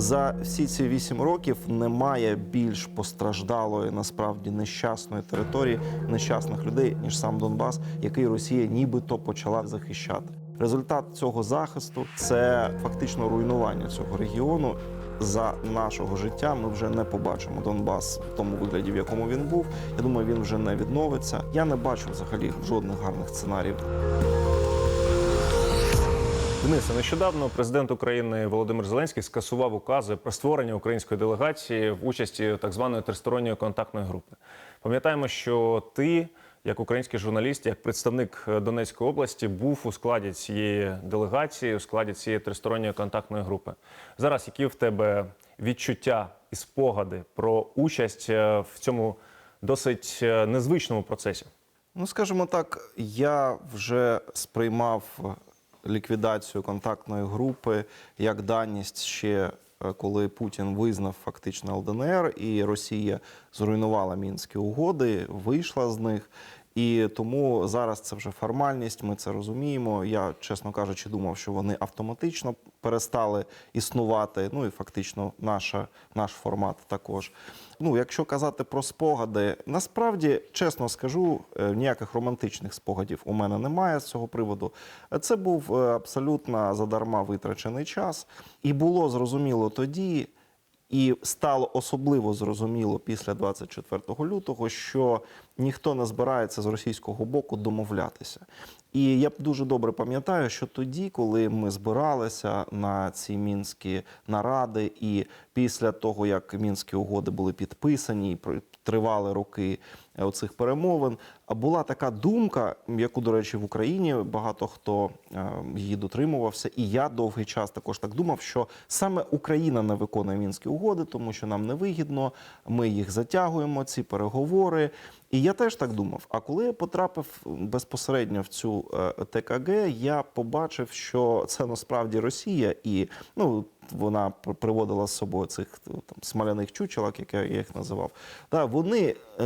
За всі ці вісім років немає більш постраждалої насправді нещасної території, нещасних людей, ніж сам Донбас, який Росія нібито почала захищати. Результат цього захисту це фактично руйнування цього регіону. За нашого життя ми вже не побачимо Донбас в тому вигляді, в якому він був. Я думаю, він вже не відновиться. Я не бачу взагалі жодних гарних сценаріїв. Денисе, нещодавно президент України Володимир Зеленський скасував укази про створення української делегації в участі так званої тристоронньої контактної групи. Пам'ятаємо, що ти, як український журналіст, як представник Донецької області, був у складі цієї делегації, у складі цієї тристоронньої контактної групи. Зараз які в тебе відчуття і спогади про участь е, в цьому досить е, незвичному процесі? Ну, скажімо так, я вже сприймав ліквідацію контактної групи як даність ще е, коли Путін визнав фактично ЛДНР і Росія зруйнувала мінські угоди, вийшла з них. І тому зараз це вже формальність. Ми це розуміємо. Я, чесно кажучи, думав, що вони автоматично перестали існувати. Ну і фактично наша, наш формат також. Ну, якщо казати про спогади, насправді, чесно скажу, е, ніяких романтичних спогадів у мене немає з цього приводу. Це був е, абсолютно задарма витрачений час, і було зрозуміло тоді. І стало особливо зрозуміло після 24 лютого, що ніхто не збирається з російського боку домовлятися. І я дуже добре пам'ятаю, що тоді, коли ми збиралися на ці мінські наради, і після того, як мінські угоди були підписані, і тривали роки оцих перемовин, була така думка, яку, до речі, в Україні багато хто е, її дотримувався, і я довгий час також так думав, що саме Україна не виконує мінські угоди, тому що нам невигідно, ми їх затягуємо, ці переговори. І я теж так думав. А коли я потрапив безпосередньо в цю е, ТКГ, я побачив, що це насправді Росія, і ну вона приводила з собою цих е, там смоляних чучелок, як я їх називав. Да, вони е,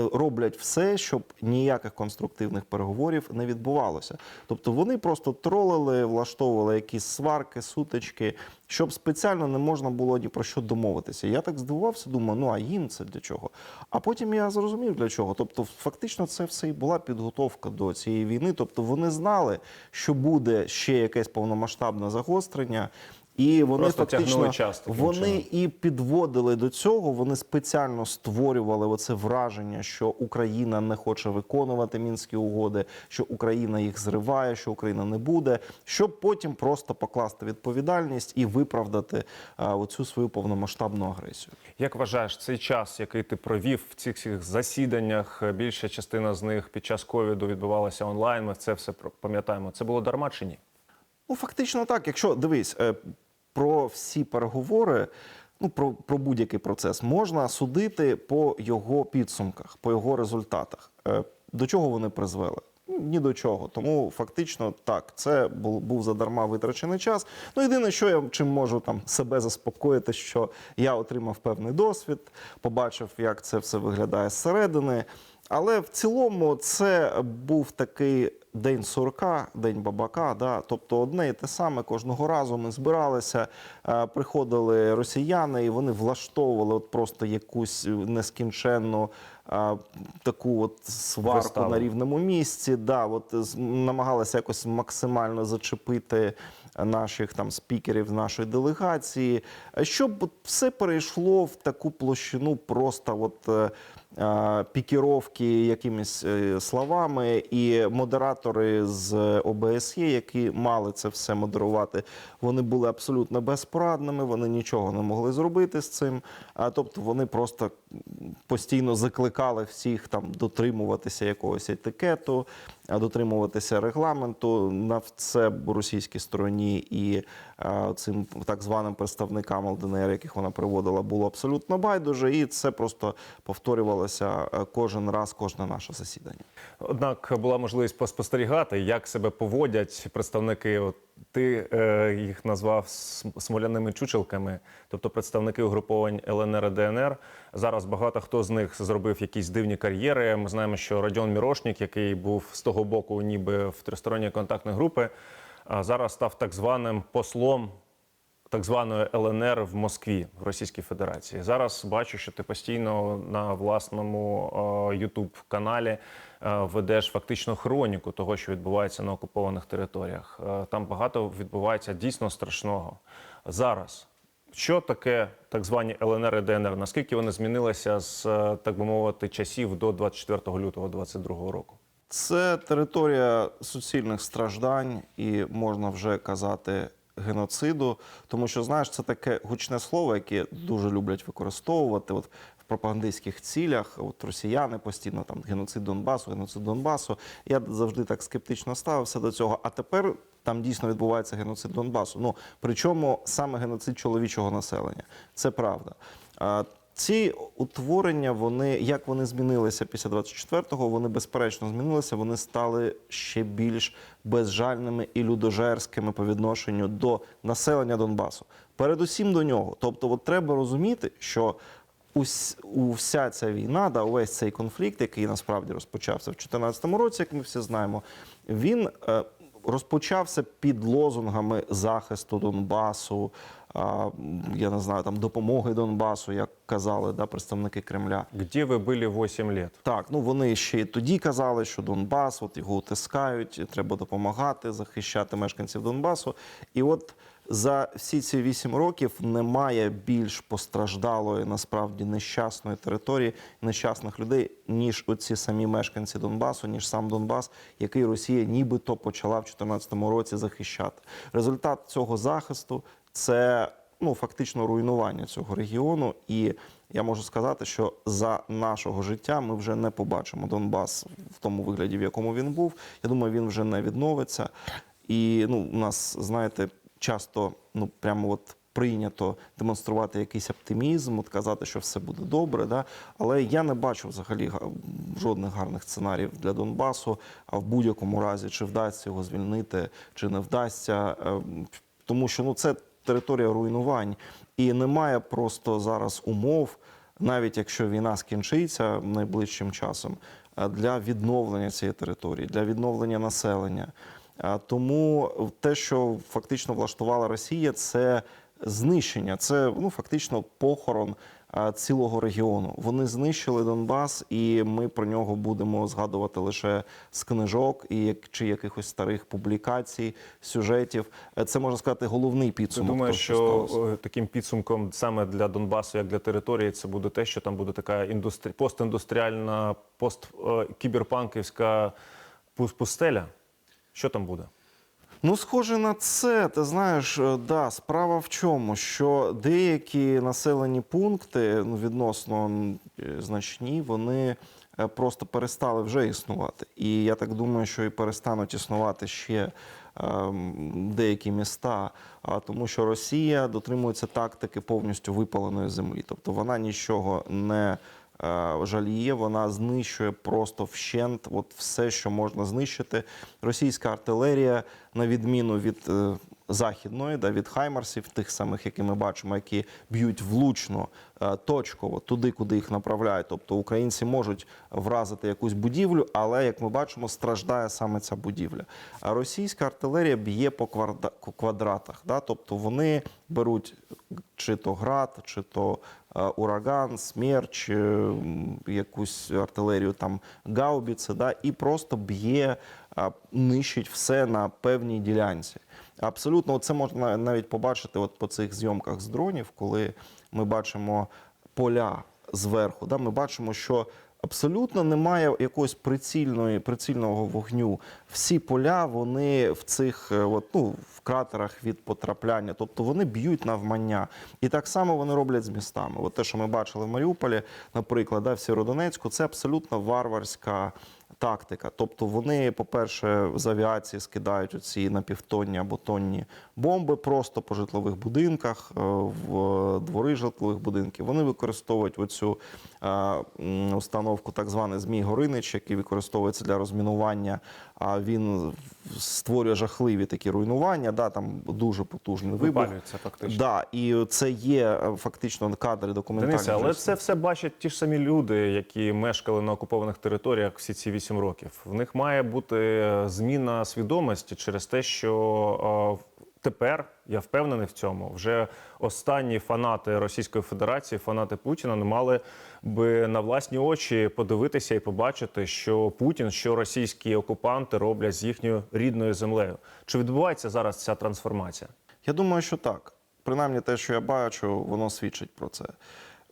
роблять все, щоб ніяких конструктивних переговорів не відбувалося. Тобто вони просто тролили, влаштовували якісь сварки, сутички, щоб спеціально не можна було ні про що домовитися. Я так здивувався, думаю, ну а їм це для чого? А потім я зрозумів для чого. Тобто, фактично, це все і була підготовка до цієї війни. Тобто вони знали, що буде ще якесь повномасштабне загострення. І вони Просто фактично час вони чином. і підводили до цього. Вони спеціально створювали оце враження, що Україна не хоче виконувати мінські угоди, що Україна їх зриває, що Україна не буде, щоб потім просто покласти відповідальність і виправдати а, оцю свою повномасштабну агресію. Як вважаєш, цей час, який ти провів в цих всіх засіданнях, е, більша частина з них під час ковіду відбувалася онлайн. Ми це все пам'ятаємо. Це було дарма чи ні? Ну, фактично так. Якщо дивись е, про всі переговори, ну про, про будь-який процес можна судити по його підсумках, по його результатах. Е, До чого вони призвели? Ну, Ні до чого. Тому фактично так, це був, був задарма витрачений час. Ну, єдине, що я чим можу там себе заспокоїти, що я отримав певний досвід, побачив, як це все виглядає зсередини. Але в цілому це був такий день сурка, день бабака. Да? Тобто одне і те саме кожного разу ми збиралися, е, приходили росіяни, і вони влаштовували от просто якусь нескінченну е, таку от сварку Виставу. на рівному місці. Да, от намагалися якось максимально зачепити наших там спікерів нашої делегації, е, щоб все перейшло в таку площину просто от. Е, Пікіровки якимись е, словами, і модератори з ОБСЄ, які мали це все модерувати, вони були абсолютно безпорадними, вони нічого не могли зробити з цим. Тобто вони просто постійно закликали всіх там дотримуватися якогось етикету, дотримуватися регламенту. На це російській стороні і цим так званим представникам ЛДНР, яких вона приводила, було абсолютно байдуже, і це просто повторювалося кожен раз, кожне наше засідання. Однак була можливість поспостерігати, як себе поводять представники. Ти е, їх назвав смоляними чучелками, тобто представники угруповань ЛНР і ДНР. Зараз багато хто з них зробив якісь дивні кар'єри. Ми знаємо, що Радіон Мірошник, який був з того боку, ніби в тристоронньої контактної групи, а зараз став так званим послом так званої ЛНР в Москві в Російській Федерації. Зараз бачу, що ти постійно на власному Ютуб каналі ведеш фактично хроніку того, що відбувається на окупованих територіях. Е, Там багато відбувається дійсно страшного. Зараз що таке так звані ЛНР і ДНР? Наскільки вони змінилися з е, так би мовити часів до 24 лютого 2022 року? Це територія суцільних страждань, і можна вже казати геноциду, тому що знаєш, це таке гучне слово, яке дуже люблять використовувати. От пропагандистських цілях, от росіяни постійно там геноцид Донбасу, геноцид Донбасу. Я завжди так скептично ставився до цього. А тепер там дійсно відбувається геноцид Донбасу. Ну причому саме геноцид чоловічого населення. Це правда. Ці утворення, вони як вони змінилися після 24-го, вони безперечно змінилися. Вони стали ще більш безжальними і людожерськими по відношенню до населення Донбасу. Передусім до нього. Тобто, от треба розуміти, що ус, у вся ця війна, да, увесь цей конфлікт, який насправді розпочався в 2014 році, як ми всі знаємо, він е, розпочався під лозунгами захисту Донбасу, я не знаю, там допомоги Донбасу, як казали да, представники Кремля. Где ви були 8 лет? Так, ну вони ще й тоді казали, що Донбас, от його утискають, треба допомагати, захищати мешканців Донбасу. І от за всі ці вісім років немає більш постраждалої, насправді нещасної території, нещасних людей, ніж оці самі мешканці Донбасу, ніж сам Донбас, який Росія нібито почала в 2014 році захищати. Результат цього захисту це ну фактично руйнування цього регіону. І я можу сказати, що за нашого життя ми вже не побачимо Донбас в тому вигляді, в якому він був. Я думаю, він вже не відновиться. І ну, у нас, знаєте, часто ну прямо от. Прийнято демонструвати якийсь оптимізм, от казати, що все буде добре. Да? Але я не бачу взагалі жодних гарних сценаріїв для Донбасу. А в будь-якому разі, чи вдасться його звільнити, чи не вдасться. Е, Тому що ну, це територія руйнувань. І немає просто зараз умов, навіть якщо війна скінчиться найближчим часом, е, для відновлення цієї території, для відновлення населення. Тому те, що фактично влаштувала Росія, це знищення, це ну фактично похорон цілого регіону. Вони знищили Донбас, і ми про нього будемо згадувати лише з книжок і як чи якихось старих публікацій, сюжетів. Е, Це можна сказати головний підсумок. думаєш, того, що сталося. е, таким підсумком саме для Донбасу, як для території, це буде те, що там буде така індустрі... постіндустріальна, посткіберпанківська пус- пустеля? Що там буде? Ну, схоже на це. Ти знаєш, е, да, справа в чому? Що деякі населені пункти ну, відносно е, значні, вони е, просто перестали вже існувати. І я так думаю, що і перестануть існувати ще деякі міста, тому що Росія дотримується тактики повністю випаленої землі. Тобто вона нічого не жаліє, вона знищує просто вщент от все, що можна знищити. Російська артилерія, на відміну від е, західної, да, від хаймарсів, тих самих, які ми бачимо, які б'ють влучно, е, точково туди, куди їх направляють. Тобто українці можуть вразити якусь будівлю, але як ми бачимо, страждає саме ця будівля. А російська артилерія б'є по квадратах. Да? Тобто вони беруть чи то град, чи то е, ураган, смерч, е, якусь артилерію там гаубіці, да? і просто б'є, нищить все на певній ділянці. Абсолютно, це можна навіть побачити от по цих зйомках з дронів, коли ми бачимо поля зверху. Да? Ми бачимо, що абсолютно немає якогось прицільної, прицільного вогню. Всі поля вони в цих е, от, ну, в кратерах від потрапляння, тобто вони б'ють навмання. І так само вони роблять з містами. От те, що ми бачили в Маріуполі, наприклад, да, в Сєвєродонецьку, це абсолютно варварська тактика. Тобто вони, по-перше, з авіації скидають оці напівтонні або тонні бомби просто по житлових будинках, е, в двори житлових будинків. Вони використовують оцю е, установку, так званий Змій Горинич, який використовується для розмінування. А він створює жахливі такі руйнування. Да, там дуже потужний вибух. Випалюється фактично. Да, і це є е, фактично кадри документальні. Денисе, але це все бачать ті ж самі люди, які мешкали на окупованих територіях всі ці вісім років. В них має бути зміна свідомості через те, що е, тепер я впевнений в цьому. Вже останні фанати Російської Федерації, фанати Путіна, не мали би на власні очі подивитися і побачити, що Путін, що російські окупанти роблять з їхньою рідною землею. Чи відбувається зараз ця трансформація? Я думаю, що так. Принаймні, те, що я бачу, воно свідчить про це.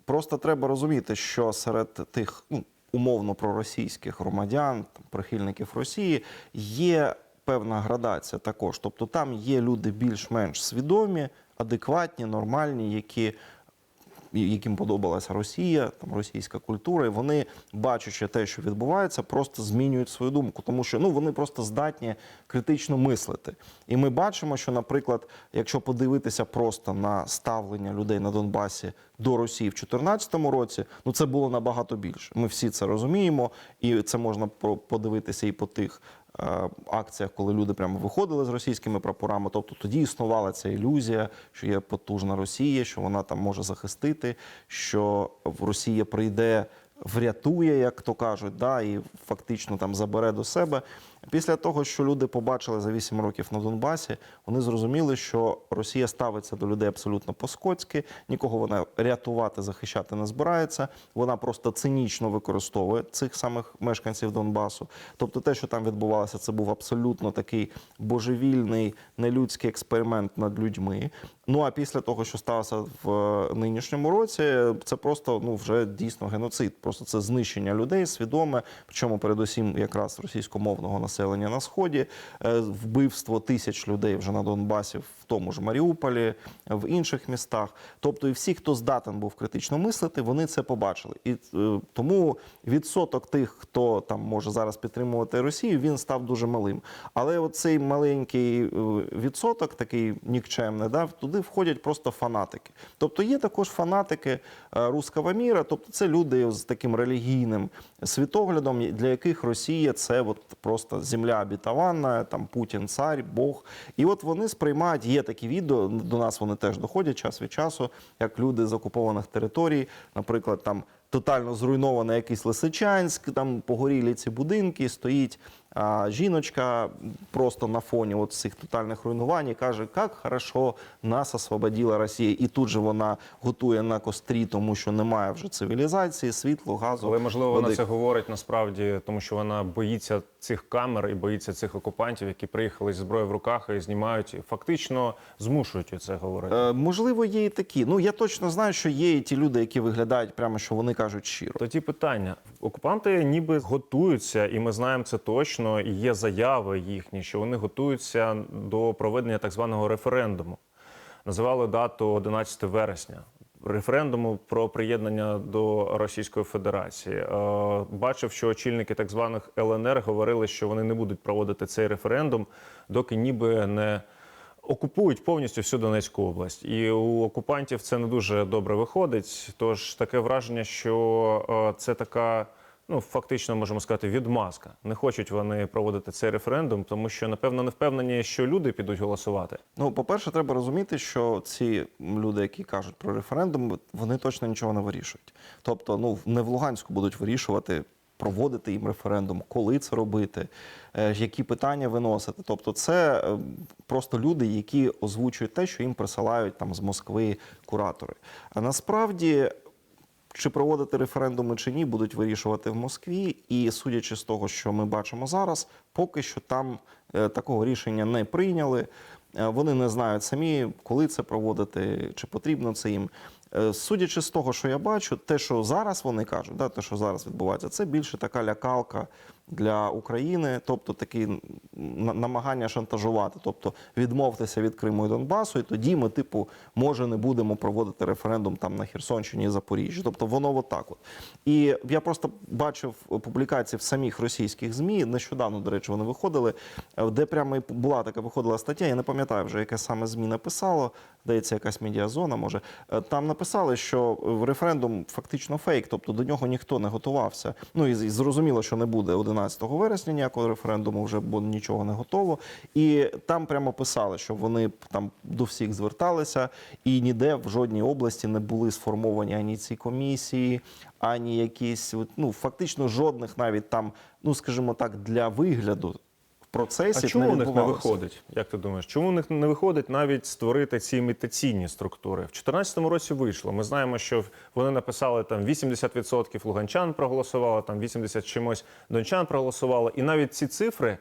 Просто треба розуміти, що серед тих ну, умовно проросійських громадян, прихильників Росії, є певна градація також. Тобто там є люди більш-менш свідомі, адекватні, нормальні, які яким подобалася Росія, там російська культура, і вони, бачачи те, що відбувається, просто змінюють свою думку, тому що ну вони просто здатні критично мислити. І ми бачимо, що, наприклад, якщо подивитися просто на ставлення людей на Донбасі до Росії в 2014 році, ну це було набагато більше. Ми всі це розуміємо, і це можна подивитися і по тих. е, Акціях, коли люди прямо виходили з російськими прапорами, тобто тоді існувала ця ілюзія, що є потужна Росія, що вона там може захистити, що в Росія прийде, врятує, як то кажуть, да, і фактично там забере до себе. Після того, що люди побачили за 8 років на Донбасі, вони зрозуміли, що Росія ставиться до людей абсолютно по-скотськи, нікого вона рятувати, захищати не збирається. Вона просто цинічно використовує цих самих мешканців Донбасу. Тобто, те, що там відбувалося, це був абсолютно такий божевільний, нелюдський експеримент над людьми. Ну а після того, що сталося в е, нинішньому році, це просто ну вже дійсно геноцид. Просто це знищення людей свідоме, причому передусім якраз російськомовного населення на сході, е, вбивство тисяч людей вже на Донбасі, в тому ж Маріуполі, в інших містах. Тобто, і всі, хто здатен був критично мислити, вони це побачили. І е, тому відсоток тих, хто там може зараз підтримувати Росію, він став дуже малим. Але оцей маленький е, відсоток, такий нікчемний, да, туди входять просто фанатики. Тобто є також фанатики руского міра, тобто це люди з таким релігійним світоглядом, для яких Росія це от просто земля обітована, там Путін, цар, Бог. І от вони сприймають, є такі відео, до нас вони теж доходять час від часу, як люди з окупованих територій, наприклад, там. Тотально зруйнований якийсь Лисичанськ, там погорілі ці будинки, стоїть а, жіночка просто на фоні от цих тотальних руйнувань і каже, як хорошо нас освободила Росія. І тут же вона готує на кострі, тому що немає вже цивілізації, світлу, газу. Але можливо вона це говорить насправді, тому що вона боїться цих камер і боїться цих окупантів, які приїхали зі зброєю в руках і знімають, і фактично змушують це говорити. Е, можливо, є і такі. Ну я точно знаю, що є і ті люди, які виглядають прямо, що вони кажуть щиро. Тоді питання: окупанти ніби готуються, і ми знаємо це точно. І є заяви їхні, що вони готуються до проведення так званого референдуму. Називали дату 11 вересня. Референдуму про приєднання до Російської Федерації Е, бачив, що очільники так званих ЛНР говорили, що вони не будуть проводити цей референдум, доки ніби не окупують повністю всю Донецьку область. І у окупантів це не дуже добре виходить. Тож таке враження, що е, це така. Ну, фактично можемо сказати, відмазка. Не хочуть вони проводити цей референдум, тому що напевно не впевнені, що люди підуть голосувати. Ну, по-перше, треба розуміти, що ці люди, які кажуть про референдум, вони точно нічого не вирішують. Тобто, ну не в Луганську будуть вирішувати. Проводити їм референдум, коли це робити, е, які питання виносити. Тобто, це е, просто люди, які озвучують те, що їм присилають там з Москви куратори. А насправді, чи проводити референдуми чи ні, будуть вирішувати в Москві. І судячи з того, що ми бачимо зараз, поки що там е, такого рішення не прийняли. Е, Вони не знають самі, коли це проводити, чи потрібно це їм. Е, Судячи з того, що я бачу, те, що зараз вони кажуть, да, те, що зараз відбувається, це більше така лякалка для України, тобто такі намагання шантажувати, тобто відмовтеся від Криму і Донбасу, і тоді ми, типу, може, не будемо проводити референдум там на Херсонщині і Запоріжжі. Тобто воно отак от. І я просто бачив публікації в самих російських ЗМІ. Нещодавно, до речі, вони виходили, е, де прямо була така виходила стаття. Я не пам'ятаю вже, яке саме ЗМІ написало. Здається, якась медіазона може. Е, Там написали, що е, референдум фактично фейк, тобто до нього ніхто не готувався. Ну і зрозуміло, що не буде 11 вересня ніякого референдуму, вже бо нічого не готово. І там прямо писали, що вони там до всіх зверталися, і ніде в жодній області не були сформовані ані ці комісії, ані якісь ну фактично жодних навіть там, ну скажімо так, для вигляду процесі А чому не у них не виходить? Як ти думаєш? Чому у них не виходить навіть створити ці імітаційні структури? В 2014 році вийшло. Ми знаємо, що вони написали там 80% луганчан проголосувало, там 80 чимось дончан проголосувало. І навіть ці цифри.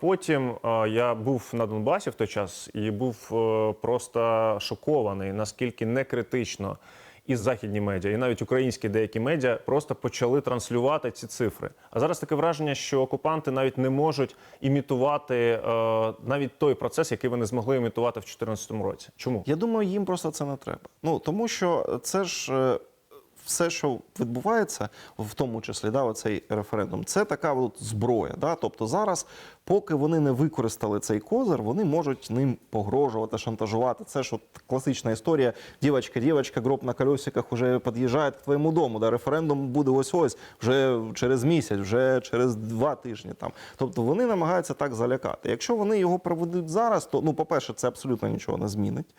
Потім я був на Донбасі в той час і був е, просто шокований, наскільки некритично і західні медіа, і навіть українські деякі медіа просто почали транслювати ці цифри. А зараз таке враження, що окупанти навіть не можуть імітувати е, навіть той процес, який вони змогли імітувати в 2014 році. Чому? Я думаю, їм просто це не треба. Ну тому що це ж е, все, що відбувається, в тому числі да, оцей референдум, це така от зброя. Да? Тобто зараз, поки вони не використали цей козир, вони можуть ним погрожувати, шантажувати. Це ж от класична історія. Дівочка, дівочка, гроб на колесиках вже під'їжджає к твоєму дому. Да? Референдум буде ось ось вже через місяць, вже через два тижні. Там. Тобто вони намагаються так залякати. Якщо вони його проведуть зараз, то ну, по-перше, це абсолютно нічого не змінить.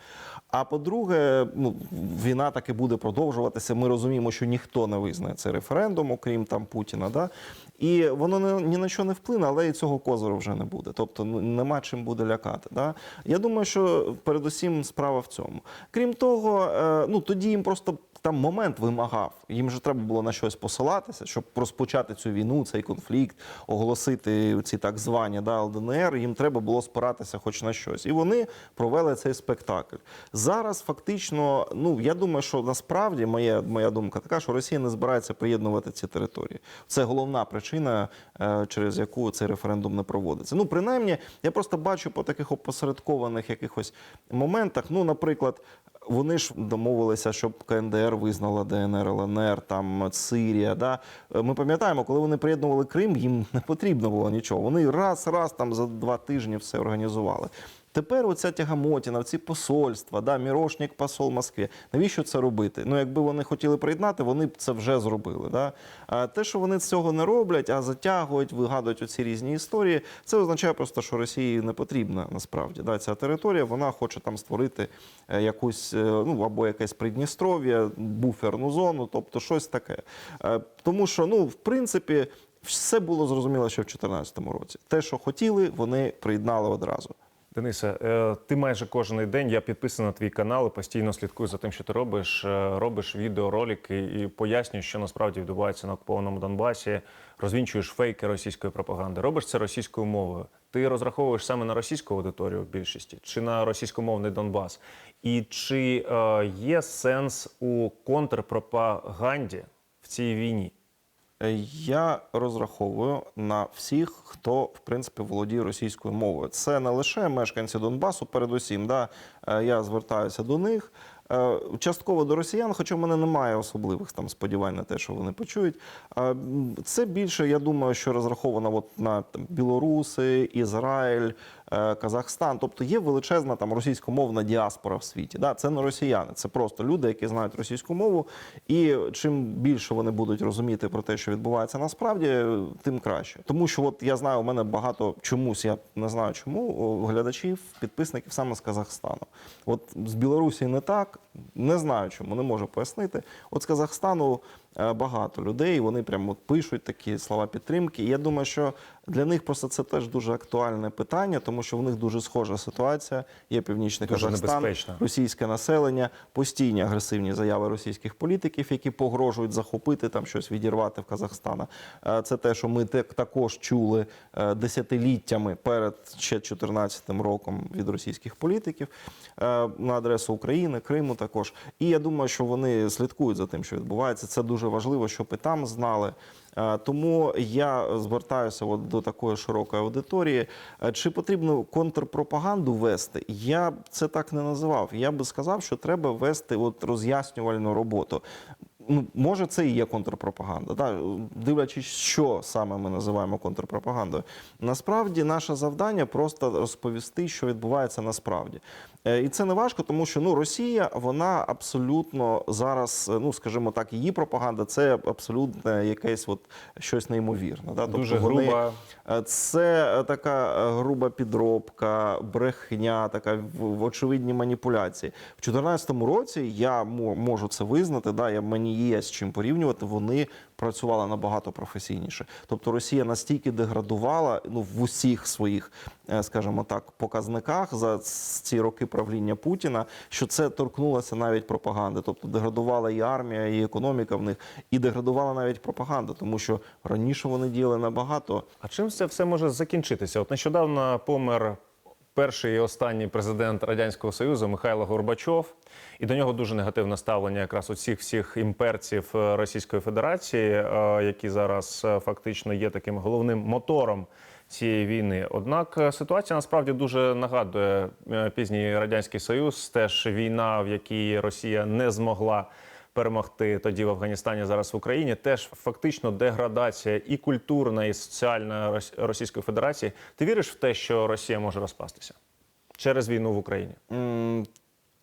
А по-друге, ну, війна таки буде продовжуватися. Ми розуміємо, що ніхто не визнає цей референдум, окрім там Путіна. Да? І воно ні на що не вплине, але і цього козиру вже не буде. Тобто ну, нема чим буде лякати. Да? Я думаю, що передусім справа в цьому. Крім того, е, ну тоді їм просто. Там момент вимагав. Їм же треба було на щось посилатися, щоб розпочати цю війну, цей конфлікт, оголосити ці так звані да, ЛДНР. Їм треба було спиратися хоч на щось. І вони провели цей спектакль. Зараз фактично, ну я думаю, що насправді моя, моя думка така, що Росія не збирається приєднувати ці території. Це головна причина, е, через яку цей референдум не проводиться. Ну, принаймні, я просто бачу по таких опосередкованих якихось моментах. Ну, наприклад, вони ж домовилися, щоб КНДР визнала ДНР, ЛНР, там Сирія. Да? Е, Ми пам'ятаємо, коли вони приєднували Крим, їм не потрібно було нічого. Вони раз, раз там за два тижні все організували. Тепер оця тягамотіна, ці посольства, да, Мірошник, посол Москві. Навіщо це робити? Ну, якби вони хотіли приєднати, вони б це вже зробили. Да? А те, що вони цього не роблять, а затягують, вигадують оці різні історії, це означає просто, що Росії не потрібна насправді да, ця територія. Вона хоче там створити е, якусь е, ну або якесь Придністров'я, буферну зону, тобто щось таке. Е, Тому що, ну, в принципі, все було зрозуміло ще в 2014 році. Те, що хотіли, вони приєднали одразу. Денисе, е, ти майже кожен день я підписаний на твій канал і постійно слідкую за тим, що ти робиш. Е, Робиш відеоролики і пояснюєш, що насправді відбувається на окупованому Донбасі. Розвінчуєш фейки російської пропаганди. Робиш це російською мовою. Ти розраховуєш саме на російську аудиторію в більшості чи на російськомовний Донбас? І чи е, є сенс у контрпропаганді в цій війні? Е, Я розраховую на всіх, хто в принципі володіє російською мовою. Це не лише мешканці Донбасу, передусім. Да? Е, Я звертаюся до них. Е, Частково до росіян, хоча в мене немає особливих там сподівань на те, що вони почують. Е, Це більше, я думаю, що розраховано от на там, білоруси, Ізраїль, е, Казахстан. Тобто є величезна там російськомовна діаспора в світі. Да? Це не росіяни, це просто люди, які знають російську мову. І чим більше вони будуть розуміти про те, що відбувається насправді, тим краще. Тому що от я знаю, у мене багато чомусь, я не знаю чому, глядачів, підписників саме з Казахстану. От з Білорусі не так, не знаю чому, не можу пояснити. От з Казахстану е, багато людей, вони прямо пишуть такі слова підтримки. І я думаю, що для них просто це теж дуже актуальне питання, тому що в них дуже схожа ситуація. Є північний Дуже Казахстан, небезпечно. російське населення, постійні агресивні заяви російських політиків, які погрожують захопити там щось відірвати в Казахстана. Е, Це те, що ми також чули е, десятиліттями перед ще 14 роком від російських політиків е, на адресу України, Криму також. І я думаю, що вони слідкують за тим, що відбувається. Це дуже важливо, щоб і там знали. Е, Тому я звертаюся от до такої широкої аудиторії. Е, Чи потрібно контрпропаганду вести? Я б це так не називав. Я би сказав, що треба вести от роз'яснювальну роботу. Ну, може, це і є контрпропаганда, да? дивлячись, що саме ми називаємо контрпропагандою. Насправді, наше завдання просто розповісти, що відбувається насправді. Е, І це не важко, тому що ну, Росія, вона абсолютно зараз, е, ну скажімо так, її пропаганда це абсолютно якесь от щось неймовірне. Да? Тобто Дуже вони- груба. Е, Це така груба підробка, брехня, така в- в очевидні маніпуляції. В 2014 році я можу це визнати. Да, я, мені є з чим порівнювати. Вони працювали набагато професійніше. Тобто Росія настільки деградувала ну в усіх своїх, е, скажімо так, показниках за ці роки правління Путіна, що це торкнулося навіть пропаганди. Тобто деградувала і армія, і економіка в них, і деградувала навіть пропаганда, тому що раніше вони діяли набагато. А чим це все може закінчитися? От нещодавно помер перший і останній президент Радянського Союзу Михайло Горбачов, і до нього дуже негативне ставлення якраз усіх всіх імперців е, Російської Федерації, е, які зараз е, фактично є таким головним мотором. Цієї війни, однак ситуація насправді дуже нагадує пізній радянський союз. Теж війна, в якій Росія не змогла перемогти тоді в Афганістані, зараз в Україні. Теж фактично деградація і культурна, і соціальна Рос- Російської Федерації. Ти віриш в те, що Росія може розпастися через війну в Україні? Mm,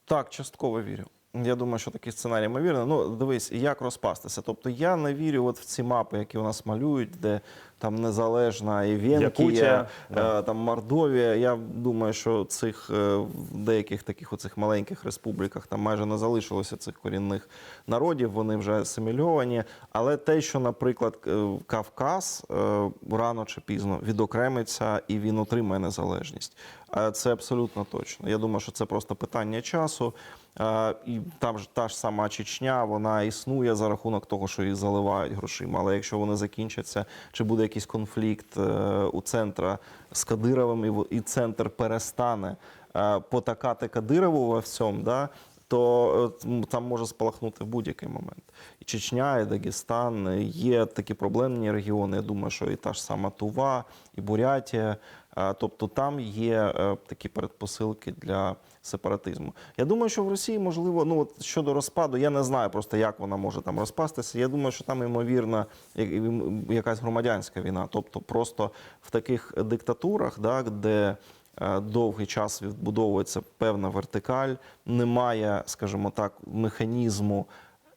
Так, частково вірю. Я думаю, що такий сценарій ймовірно. Ну, дивись, як розпастися. Тобто я не вірю от в ці мапи, які у нас малюють, де там незалежна і Венгія, Якутія, да. е, там Мордовія. Я думаю, що цих е, в деяких таких оцих маленьких республіках там майже не залишилося цих корінних народів. Вони вже асимільовані. Але те, що, наприклад, е, Кавказ е, рано чи пізно відокремиться і він отримає незалежність. Е, Це абсолютно точно. Я думаю, що це просто питання часу. Е, І там ж та ж сама Чечня, вона існує за рахунок того, що їх заливають грошима. Але якщо вони закінчаться, чи буде якийсь конфлікт е, у центра з Кадировим, і центр перестане е, потакати Кадирову во всьому, да, то там може спалахнути в будь-який момент. І Чечня, і Дагестан є такі проблемні регіони. Я думаю, що і та ж сама Тува, і Бурятія. Тобто там є такі передпосилки для сепаратизму. Я думаю, що в Росії можливо, ну от щодо розпаду, я не знаю просто, як вона може там розпастися. Я думаю, що там ймовірно як- якась громадянська війна. Тобто, просто в таких диктатурах, да, де е, довгий час відбудовується певна вертикаль, немає, скажімо так, механізму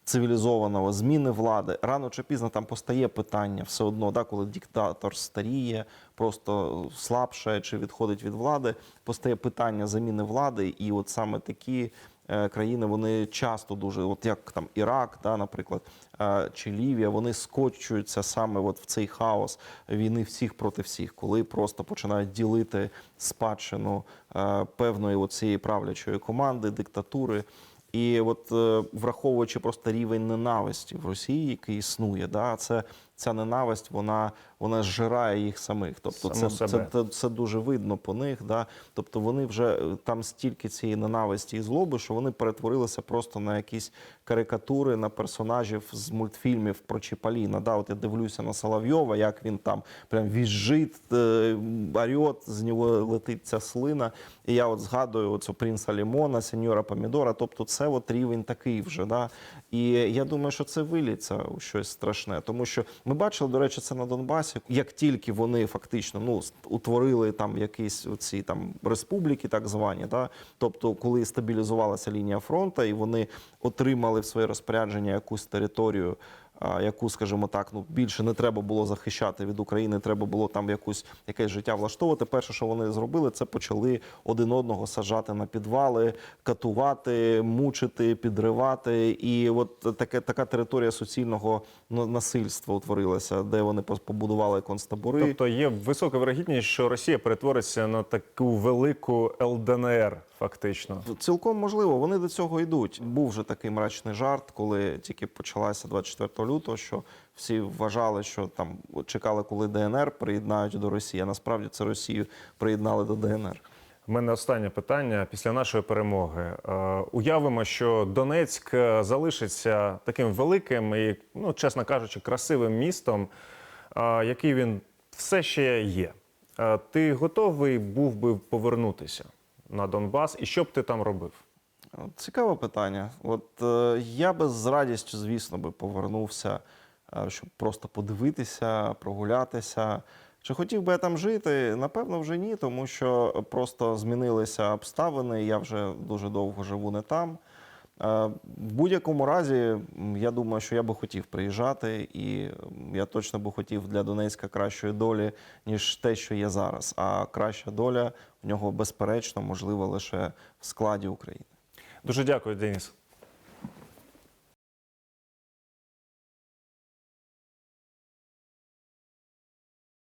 цивілізованого зміни влади. Рано чи пізно там постає питання все одно, да, коли диктатор старіє, просто слабше чи відходить від влади, постає питання заміни влади, і от саме такі. е, Країни вони часто дуже, от як там Ірак, да, наприклад, е, чи Лівія, вони скочуються саме от в цей хаос війни всіх проти всіх, коли просто починають ділити спадщину е, певної цієї правлячої команди, диктатури. І от враховуючи просто рівень ненависті в Росії, який існує, да, це ця ненависть, вона, вона зжирає їх самих. Тобто Саму це, це, це, це дуже видно по них. Да? Тобто вони вже е, там стільки цієї ненависті і злоби, що вони перетворилися просто на якісь карикатури на персонажів з мультфільмів про Чіпаліна. Да? От я дивлюся на Соловйова, як він там прям віжжить, е, орет, з нього летить ця слина. І я от згадую оцю принца Лімона, сеньора Помідора. Тобто це от рівень такий вже. Да? І я думаю, що це виліться у щось страшне. Тому що ми бачили, до речі, це на Донбасі. Як тільки вони фактично ну, утворили там якісь оці там республіки, так звані, да? тобто, коли стабілізувалася лінія фронту, і вони отримали в своє розпорядження якусь територію. Яку, скажімо так, ну більше не треба було захищати від України, треба було там якусь якесь життя влаштовувати. Перше, що вони зробили, це почали один одного саджати на підвали, катувати, мучити, підривати. І от таке така територія суцільного насильства утворилася, де вони побудували концтабори. Тобто є висока вирогідність, що Росія перетвориться на таку велику ЛДНР, фактично. Цілком можливо, вони до цього йдуть. Був вже такий мрачний жарт, коли тільки почалася 24 лютого, що всі вважали, що там чекали, коли ДНР приєднають до Росії. А насправді це Росію приєднали до ДНР. У мене останнє питання після нашої перемоги. Е, Уявимо, що Донецьк е, залишиться таким великим і, ну, чесно кажучи, красивим містом, е, який він все ще є. Ти готовий був би повернутися на Донбас, і що б ти там робив? Цікаве питання. От е, я би з радістю, звісно, би повернувся, е, щоб просто подивитися, прогулятися. Чи хотів би я там жити? Напевно, вже ні, тому що просто змінилися обставини. Я вже дуже довго живу не там. Е, В будь-якому разі, я думаю, що я би хотів приїжджати, і я точно би хотів для Донецька кращої долі, ніж те, що є зараз. А краща доля в нього безперечно можлива лише в складі України. Дуже дякую, Деніс.